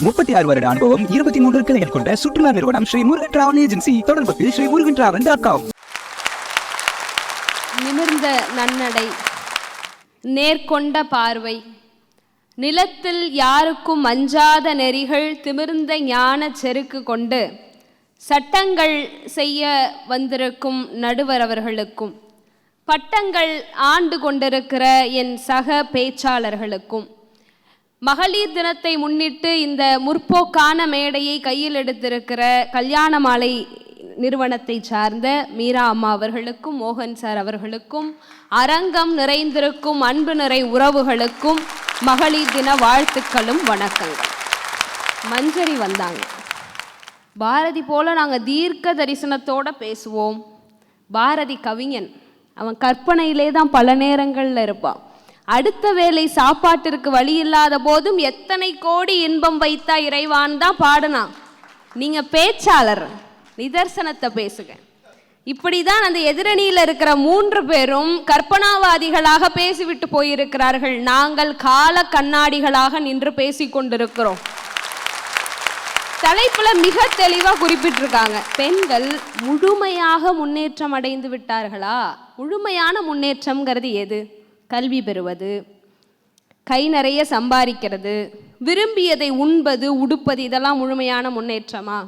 முப்பத்தி ஆறு வருட அனுபவம் இருபத்தி மூன்று கிளைகள் கொண்ட சுற்றுலா நிறுவனம் ஸ்ரீ முருகன் டிராவல் ஏஜென்சி தொடர்புக்கு Sri Murugan travel dot com நிமிர்ந்த நன்னடை நேர்கொண்ட பார்வை நிலத்தில் யாருக்கும் அஞ்சாத நெறிகள் திமிர்ந்த ஞான செருக்கு கொண்டு சட்டங்கள் செய்ய வந்திருக்கும் நடுவர் அவர்களுக்கும் பட்டங்கள் ஆண்டு கொண்டிருக்கிற என் சக பேச்சாளர்களுக்கும் மகளிர் தினத்தை முன்னிட்டு இந்த முற்போக்கான மேடையை கையில் எடுத்திருக்கிற கல்யாண மாலை நிறுவனத்தை சார்ந்த மீரா அம்மா அவர்களுக்கும் மோகன் சார் அவர்களுக்கும் அரங்கம் நிறைந்திருக்கும் அன்பு நிறை உறவுகளுக்கும் மகளிர் தின வாழ்த்துக்களும் வணக்கங்கள். மஞ்சரி வந்தாங்க. பாரதி போல நாங்கள் தீர்க்க தரிசனத்தோட பேசுவோம். பாரதி கவிஞன். அவன் கற்பனையிலே தான் பல நேரங்களில் இருப்பான். அடுத்த வேளை சாப்பாட்டிற்கு வழி இல்லாத போதும் எத்தனை கோடி இன்பம் வைத்தா இறைவான் தான் பாடுனான் நீங்க பேச்சாளர் நிதர்சனத்தை பேசுங்க. இப்படிதான் அந்த எதிரணியில் இருக்கிற மூன்று பேரும் கற்பனாவாதிகளாக பேசிவிட்டு போயிருக்கிறார்கள். நாங்கள் கால கண்ணாடிகளாக நின்று பேசிக்கொண்டிருக்கிறோம் தலைப்புல மிக தெளிவா குறிப்பிட்டிருக்காங்க. பெண்கள் முழுமையாக முன்னேற்றம் அடைந்து விட்டார்களா? முழுமையான முன்னேற்றம்ங்கிறது எது? கல்வி பெறுவது கை நிறைய சம்பாதிக்கிறது விரும்பியதை உண்பது உடுப்பது இதெல்லாம் முழுமையான முன்னேற்றமா?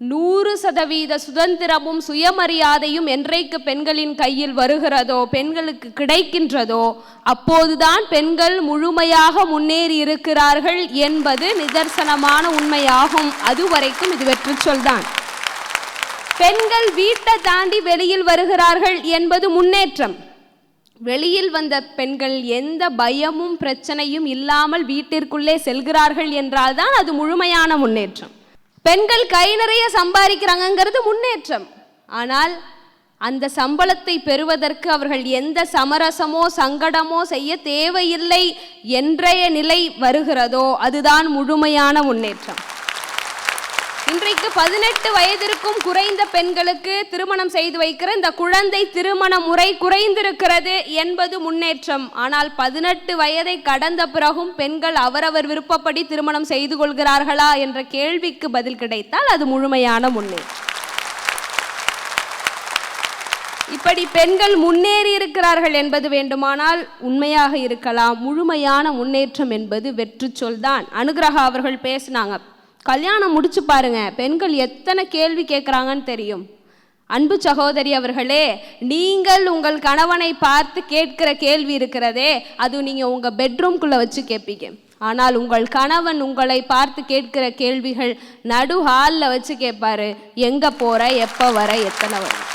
நூறு சதவீத சுதந்திரமும் சுயமரியாதையும் என்றைக்கு பெண்களின் கையில் வருகிறதோ பெண்களுக்கு கிடைக்கின்றதோ அப்போதுதான் பெண்கள் முழுமையாக முன்னேறி இருக்கிறார்கள் என்பது நிதர்சனமான உண்மையாகும். அதுவரைக்கும் இது வெற்றி சொல்தான் பெண்கள் வீட்டை தாண்டி வெளியில் வருகிறார்கள் என்பது முன்னேற்றம். வெளியில் வந்த பெண்கள் எந்த பயமும் பிரச்சனையும் இல்லாமல் வீட்டிற்குள்ளே செல்கிறார்கள் என்றால்தான் அது முழுமையான முன்னேற்றம். பெண்கள் கை நிறைய சம்பாதிக்கிறாங்கங்கிறது முன்னேற்றம். ஆனால் அந்த சம்பளத்தை பெறுவதற்கு அவர்கள் எந்த சமரசமோ சங்கடமோ செய்ய தேவையில்லை என்றைய நிலை வருகிறதோ அதுதான் முழுமையான முன்னேற்றம். இன்றைக்கு பதினெட்டு வயதிற்கும் குறைந்த பெண்களுக்கு திருமணம் செய்து வைக்கிற இந்த குழந்தை திருமண முறை குறைந்திருக்கிறது என்பது முன்னேற்றம். ஆனால் பதினெட்டு வயதை கடந்த பிறகும் பெண்கள் அவரவர் விருப்பப்படி திருமணம் செய்து கொள்கிறார்களா என்ற கேள்விக்கு பதில் கிடைத்தால் அது முழுமையான முன்னேற்றம். இப்படி பெண்கள் முன்னேறி இருக்கிறார்கள் என்பது வேண்டுமானால் உண்மையாக இருக்கலாம். முழுமையான முன்னேற்றம் என்பது வெற்று சொல்தான் அனுகிரகா அவர்கள் பேசினாங்க. கல்யாணம் முடிச்சு பாருங்க. பெண்கள் எத்தனை கேள்வி கேட்குறாங்கன்னு தெரியும். அன்பு சகோதரி அவர்களே நீங்கள் உங்கள் கணவனை பார்த்து கேட்கிற கேள்வி இருக்கிறதே அது நீங்கள் உங்கள் பெட்ரூம்குள்ளே வச்சு கேட்பீங்க ஆனால் உங்கள் கணவன் உங்களை பார்த்து கேட்கிற கேள்விகள் நடு ஹாலில் வச்சு கேட்பாரு எங்கே போகிற எப்போ வர எத்தனை வரும்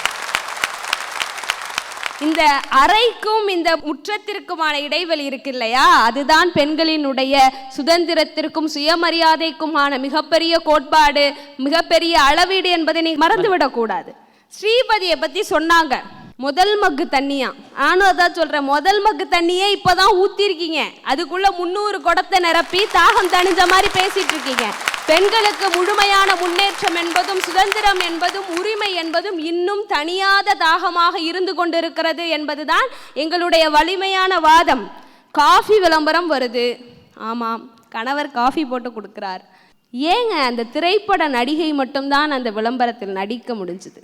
இந்த அறைக்கும் இந்த முற்றத்திற்குமான இடைவெளி இருக்கு இல்லையா? அதுதான் பெண்களினுடைய சுதந்திரத்திற்கும் சுயமரியாதைக்குமான மிகப்பெரிய கோட்பாடு மிகப்பெரிய அளவீடு என்பதை நீ மறந்துவிடக்கூடாது. ஸ்ரீபதியை பத்தி சொன்னாங்க. முதல் மக்கு தண்ணியா? நானும் அதான் சொல்றேன். முதல் மக்கு தண்ணியே இப்பதான் ஊத்திருக்கீங்க. அதுக்குள்ள முந்நூறு குடத்தை நிரப்பி தாகம் தணிஞ்ச மாதிரி பேசிட்டு இருக்கீங்க. பெண்களுக்கு முழுமையான முன்னேற்றம் என்பதும் சுதந்திரம் என்பதும் உரிமை என்பதும் இன்னும் தனியாத தாகமாக இருந்து கொண்டிருக்கிறது என்பதுதான் எங்களுடைய வலிமையான வாதம். காஃபி விளம்பரம் வருது. ஆமாம் கணவர் காஃபி போட்டு கொடுக்கிறார். ஏங்க அந்த திரைப்பட நடிகை மட்டும்தான் அந்த விளம்பரத்தில் நடிக்க முடிஞ்சுது?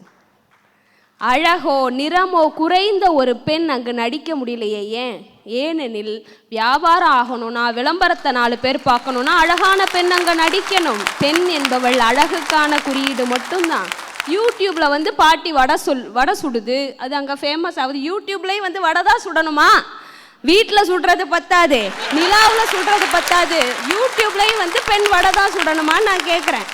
அழகோ நிறமோ குறைந்த ஒரு பெண் அங்கு நடிக்க முடியலையே ஏன்? ஏனெனில் வியாபாரம் ஆகணும்னா விளம்பரத்தை நாலு பேர் பார்க்கணும்னா அழகான பெண் அங்கே நடிக்கணும். பெண் என்பவள் அழகுக்கான குறியீடு மட்டும்தான். யூடியூப்பில் வந்து பாட்டி வடை சொல் வடை சுடுது. அது அங்கே ஃபேமஸ் ஆகுது. யூடியூப்லேயும் வந்து வடை தான் சுடணுமா? வீட்டில் சுடுறது பத்தாது. நிலாவில் சுடுறது பத்தாது. யூடியூப்லேயும் வந்து பெண் வடை தான் சுடணுமான்னு நான் கேட்குறேன்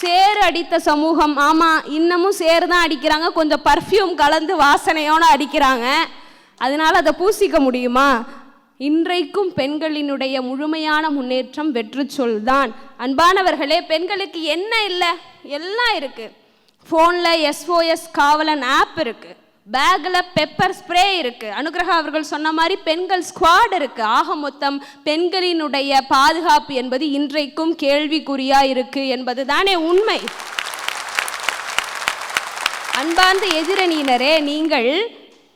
சேறு அடித்த சமூகம். ஆமாம் இன்னமும் சேறு தான் அடிக்கிறாங்க. கொஞ்சம் பர்ஃப்யூம் கலந்து வாசனையோடு அடிக்கிறாங்க. அதனால் அதை பூசிக்க முடியுமா? இன்றைக்கும் பெண்களினுடைய முழுமையான முன்னேற்றம் வெற்று சொல் தான். அன்பானவர்களே பெண்களுக்கு என்ன இல்லை? எல்லாம் இருக்குது ஃபோனில் எஸ்ஓஎஸ் காவலன் ஆப் இருக்குது பேக்கில் பெப்பர் ஸ்ப்ரே இருக்குது அனுகிரகா அவர்கள் சொன்ன மாதிரி பெண்கள் ஸ்குவாட் இருக்குது ஆக மொத்தம் பெண்களினுடைய பாதுகாப்பு என்பது இன்றைக்கும் கேள்விக்குறியாக இருக்குது என்பது தானே உண்மை. அன்பார்ந்த எதிரணியினரே நீங்கள்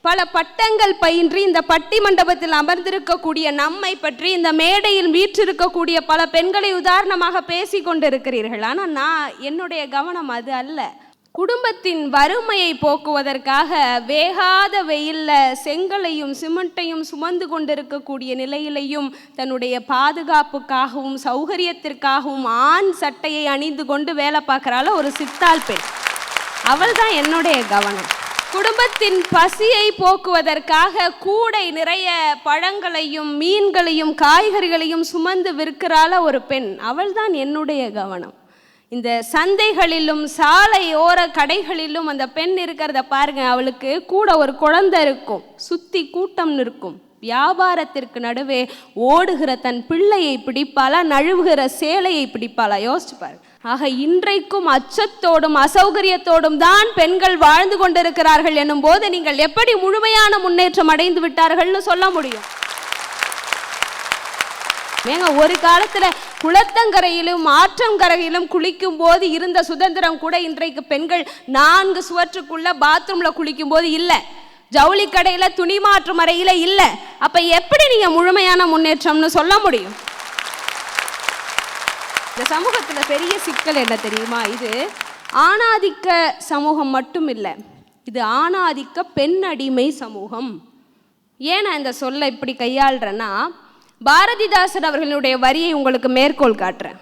பல பட்டங்கள் பயின்று இந்த பட்டி மண்டபத்தில் அமர்ந்திருக்கக்கூடிய நம்மை பற்றி இந்த மேடையில் வீற்றிருக்கக்கூடிய பல பெண்களை உதாரணமாக பேசி கொண்டிருக்கிறீர்கள் ஆனால் நான் என்னுடைய கவனம் அது அல்ல. குடும்பத்தின் வறுமையை போக்குவதற்காக வேகாத வெயிலில் செங்கலையும் சிமெண்ட்டையும் சுமந்து கொண்டிருக்கக்கூடிய நிலையிலையும் தன்னுடைய பாதுகாப்புக்காகவும் சௌகரியத்திற்காகவும் ஆண் சட்டையை அணிந்து கொண்டு வேலை பார்க்குறால ஒரு சித்தாள் பெண். அவள் தான் என்னுடைய கவனம். குடும்பத்தின் பசியை போக்குவதற்காக கூடை நிறைய பழங்களையும் மீன்களையும் காய்கறிகளையும் சுமந்து விற்கிறாள ஒரு பெண். அவள்தான் என்னுடைய கவனம். இந்த சந்தைகளிலும் சாலை ஓர கடைகளிலும் அந்த பெண் இருக்கிறத பாருங்க அவளுக்கு கூட ஒரு குழந்தை இருக்கும். சுத்தி கூட்டம் நிற்கும் வியாபாரத்திற்கு நடுவே ஓடுகிற தன் பிள்ளையை பிடிப்பாளா நழுவுகிற சேலையை பிடிப்பாளா? யோசிச்சு பாருங்க. ஆக இன்றைக்கும் அச்சத்தோடும் அசௌகரியத்தோடும் தான் பெண்கள் வாழ்ந்து கொண்டிருக்கிறார்கள் என்னும் போது நீங்கள் எப்படி முழுமையான முன்னேற்றம் அடைந்து விட்டார்கள்னு சொல்ல முடியும். ஏங்க ஒரு காலத்துல குளத்தங்கரையிலும் ஆற்றங்கரையிலும் குளிக்கும் போது இருந்த சுதந்திரம் கூட இன்றைக்கு பெண்கள் நான்கு சுவற்றுக்குள்ள பாத்ரூம்ல குளிக்கும் போது இல்லை. ஜவுளி கடையில துணி மாற்றும் அறையில இல்லை. அப்ப எப்படி நீங்க முழுமையான முன்னேற்றம்னு சொல்ல முடியும்? இந்த சமூகத்துல பெரிய சிக்கல் என்ன தெரியுமா? இது ஆணாதிக்க சமூகம் மட்டும் இல்லை. இது ஆணாதிக்க பெண் அடிமை சமூகம். ஏன் நான் இந்த சொல்ல இப்படி கையாளுறேன்னா பாரதிதாசன் அவர்களுடைய வரியை உங்களுக்கு மேற்கோள் காட்டுறேன்.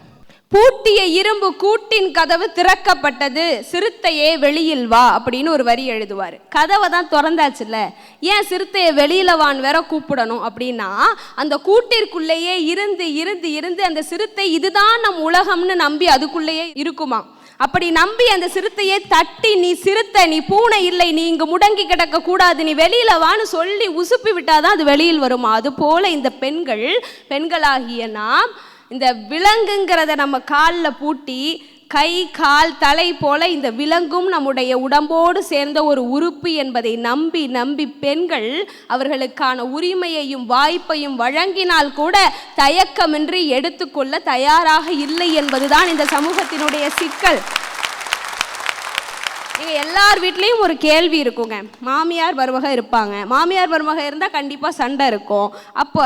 பூட்டிய இரும்பு கூட்டின் கதவு திறக்கப்பட்டது சிறுத்தையே வெளியில் வா அப்படின்னு ஒரு வரி எழுதுவார். கதவை தான் திறந்தாச்சுல்ல. ஏன் சிறுத்தையை வெளியில வான்னு வேற கூப்பிடணும்? அப்படின்னா அந்த கூட்டிற்குள்ளேயே இருந்து இருந்து இருந்து அந்த சிறுத்தை இதுதான் நம் உலகம்னு நம்பி அதுக்குள்ளேயே இருக்குமா? அப்படி நம்பி அந்த சிறுத்தையை தட்டி நீ சிறுத்தை நீ பூனை இல்லை நீ இங்கு முடங்கி கிடக்க கூடாது நீ வெளியில வான்னு சொல்லி உசுப்பி விட்டாதான் அது வெளியில் வருமா? அது போல இந்த பெண்கள் பெண்களாகிய நாம் இந்த விலங்குங்கிறத நம்ம காலில் பூட்டி கை கால் தலை போல இந்த விலங்கும் நம்முடைய உடம்போடு சேர்ந்த ஒரு உறுப்பு என்பதை நம்பி நம்பி பெண்கள் அவர்களுக்கான உரிமையையும் வாய்ப்பையும் வழங்கினால் கூட தயக்கமின்றி எடுத்துக்கொள்ள தயாராக இல்லை என்பதுதான் இந்த சமூகத்தினுடைய சிக்கல். நீங்கள் எல்லார் வீட்லேயும் ஒரு கேள்வி இருக்குங்க. மாமியார் மருமக இருப்பாங்க. மாமியார் மருமக இருந்தால் கண்டிப்பாக சண்டை இருக்கும். அப்போ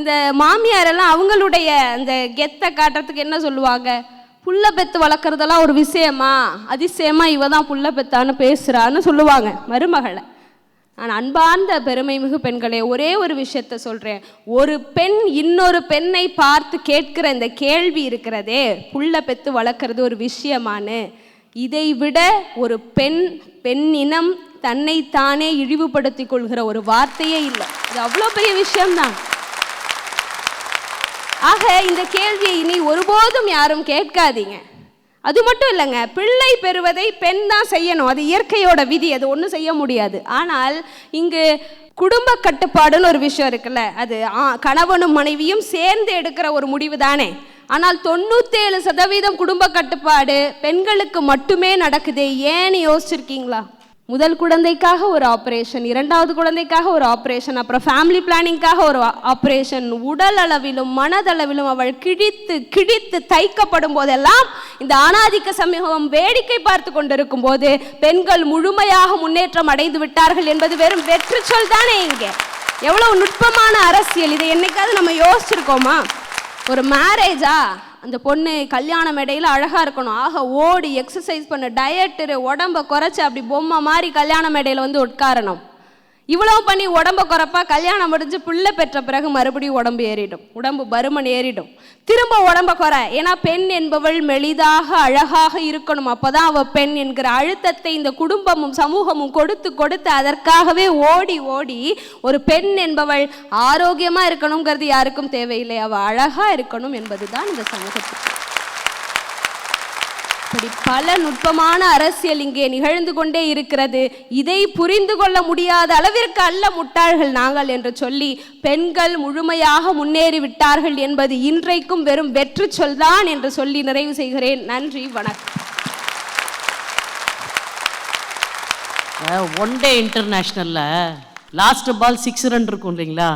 இந்த மாமியாரெல்லாம் அவங்களுடைய அந்த கெத்தை காட்டுறதுக்கு என்ன சொல்லுவாங்க? புள்ள பெத்து வளர்க்குறதெல்லாம் ஒரு விஷயமா? அதிசயமா இவ தான் புள்ள பெத்தான்னு பேசுகிறான்னு சொல்லுவாங்க மருமகளை. நான் அன்பார்ந்த பெருமை மிகு பெண்களே ஒரே ஒரு விஷயத்த சொல்கிறேன் ஒரு பெண் இன்னொரு பெண்ணை பார்த்து கேட்கிற இந்த கேள்வி இருக்கிறதே புள்ள பெத்து வளர்க்குறது ஒரு விஷயமானு இதை விட ஒரு பெண் பெண்ணினம் தன்னைத்தானே இழிவுபடுத்திக் கொள்கிற ஒரு வார்த்தையே இல்லை. இது அவ்வளோ பெரிய விஷயம்தான். ஆக இந்த கேள்வியை இனி ஒருபோதும் யாரும் கேட்காதீங்க. அது மட்டும் இல்லைங்க பிள்ளை பெறுவதை பெண் தான் செய்யணும். அது இயற்கையோட விதி அது ஒன்றும் செய்ய முடியாது. ஆனால் இங்கு குடும்ப கட்டுப்பாடுன்னு ஒரு விஷயம் இருக்குல்ல அது ஆ, கணவனும் மனைவியும் சேர்ந்து எடுக்கிற ஒரு முடிவு தானே. ஆனால் தொண்ணூத்தேழு சதவீதம் குடும்ப கட்டுப்பாடு பெண்களுக்கு மட்டுமே நடக்குது ஏன்னு யோசிச்சிருக்கீங்களா? முதல் குழந்தைக்காக ஒரு ஆப்ரேஷன் இரண்டாவது குழந்தைக்காக ஒரு ஆப்ரேஷன் அப்புறம் ஃபேமிலி பிளானிங்காக ஒரு ஆப்ரேஷன் உடல் அளவிலும் மனதளவிலும் அவள் கிழித்து கிழித்து தைக்கப்படும் போதெல்லாம் இந்த ஆணாதிக்க சமூகம் வேடிக்கை பார்த்து கொண்டிருக்கும் போது பெண்கள் முழுமையாக முன்னேற்றம் அடைந்து விட்டார்கள் என்பது வெறும் வெற்றி சொல் தானே இங்கே. எவ்வளவு நுட்பமான அரசியல். இதை என்னைக்காவது நம்ம யோசிச்சிருக்கோமா? ஒரு மேரேஜா அந்த பொண்ணு கல்யாண மேடையில் அழகாக இருக்கணும். ஆக ஓடி எக்ஸசைஸ் பண்ண டயட்டு உடம்ப குறைச்சி அப்படி பொம்மை மாதிரி கல்யாண மேடையில் வந்து உட்காரணும். இவ்வளோ பண்ணி உடம்ப குறைப்பா கல்யாணம் முடிஞ்சு பிள்ளை பெற்ற பிறகு மறுபடியும் உடம்பு ஏறிடும். உடம்பு பருமன் ஏறிடும். திரும்ப உடம்ப குறை. ஏன்னா பெண் என்பவள் மெலிதாக அழகாக இருக்கணும். அப்பதான் அவ பெண் என்கிற அழுத்தத்தை இந்த குடும்பமும் சமூகமும் கொடுத்து கொடுத்து அதற்காகவே ஓடி ஓடி ஒரு பெண் என்பவள் ஆரோக்கியமா இருக்கணுங்கிறது யாருக்கும் தேவையில்லை. அவ அழகா இருக்கணும் என்பதுதான் இந்த சமூகத்துக்கு. இப்படி பல நுட்பமான அரசியல் இங்கே நிகழ்ந்து கொண்டே இருக்கிறது. இதை புரிந்து கொள்ள முடியாத அளவிற்கு அல்ல முட்டாள்கள் நாங்கள் என்று சொல்லி பெண்கள் முழுமையாக முன்னேறி விட்டார்கள் என்பது இன்றைக்கும் வெறும் வெற்றி சொல்தான் என்று சொல்லி நிறைவு செய்கிறேன். நன்றி வணக்கம். ஒன் டே இன்டர்நேஷ்னலில் லாஸ்ட் பால் சிக்ஸ் ரன் இருக்கும் இல்லைங்களா?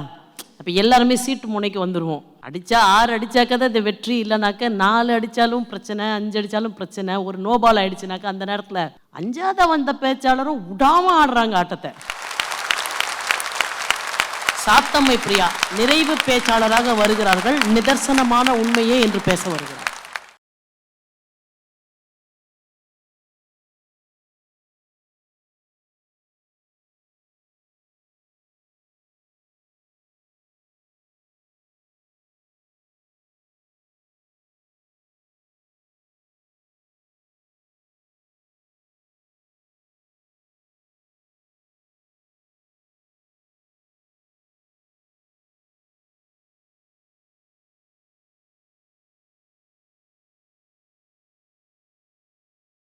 அப்போ எல்லாருமே சீட்டு முனைக்கு வந்துடுவோம் அடித்தா ஆறு அடித்தாக்கா தான் இது வெற்றி இல்லைனாக்கா நாலு அடித்தாலும் பிரச்சனை அஞ்சு அடித்தாலும் பிரச்சனை ஒரு நோபால் ஆயிடுச்சுனாக்கா அந்த நேரத்தில் அஞ்சாத வந்த பேச்சாளரும் விடாம ஆடுறாங்க ஆட்டத்தை. சாத்தம்மை பிரியா நிறைவு பேச்சாளராக வருகிறார்கள் நிதர்சனமான உண்மையே என்று பேச வருகிறார்.